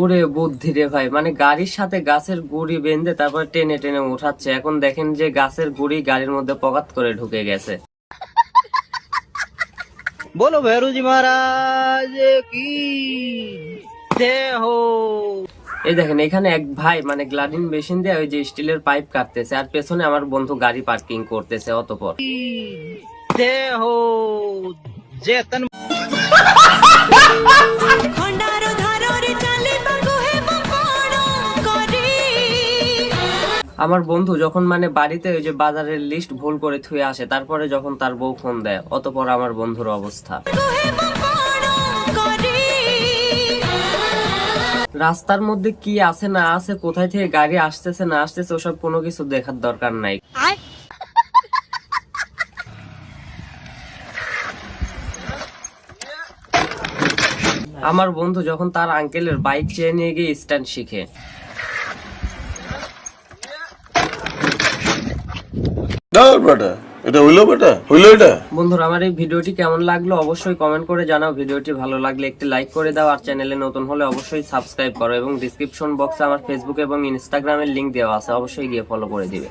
ওরে বুদ্ধি রে ভাই মানে গাড়ির সাথে গাছের গুড়ি বেঁধে তারপর টেনে টেনে উঠাচ্ছে। এখন দেখেন যে গাছের গুড়ি গাড়ির মধ্যে পকাত করে ঢুকে গেছে। বলো ভেরুজি মহারাজ কি এই দেখেন এখানে এক ভাই মানে গ্লাডিন মেশিন দিয়ে ওই যে স্টিলের পাইপ কাটতেছে আর পেছনে আমার বন্ধু গাড়ি পার্কিং করতেছে অতপর। দেহ? જે আমার বন্ধু যখন মানে বাড়িতে ওই যে বাজারের লিস্ট ভুল করে থুয়ে আসে তারপরে যখন তার বউ ফোন দেয় অতপর আমার বন্ধুর অবস্থা। রাস্তার মধ্যে কি আছে না আছে কোথায় থেকে গাড়ি আসতেছে না আসতেছে ওসব কোনো কিছু দেখার দরকার নাই। আমার বন্ধু যখন তার আঙ্কেলের বাইক চেয়ে নিয়ে গিয়ে স্ট্যান্ড শিখে। দাও এটা হইল বেটা হইল এটা? বন্ধুরা আমার এই ভিডিওটি কেমন লাগল অবশ্যই কমেন্ট করে জানাও। ভিডিওটি ভালো লাগলে একটি লাইক করে দাও আর চ্যানেলে নতুন হলে অবশ্যই সাবস্ক্রাইব করো এবং ডিসক্রিপশন বক্সে আমার ফেসবুক এবং ইনস্টাগ্রামের লিংক দেওয়া আছে অবশ্যই গিয়ে ফলো করে দিবে।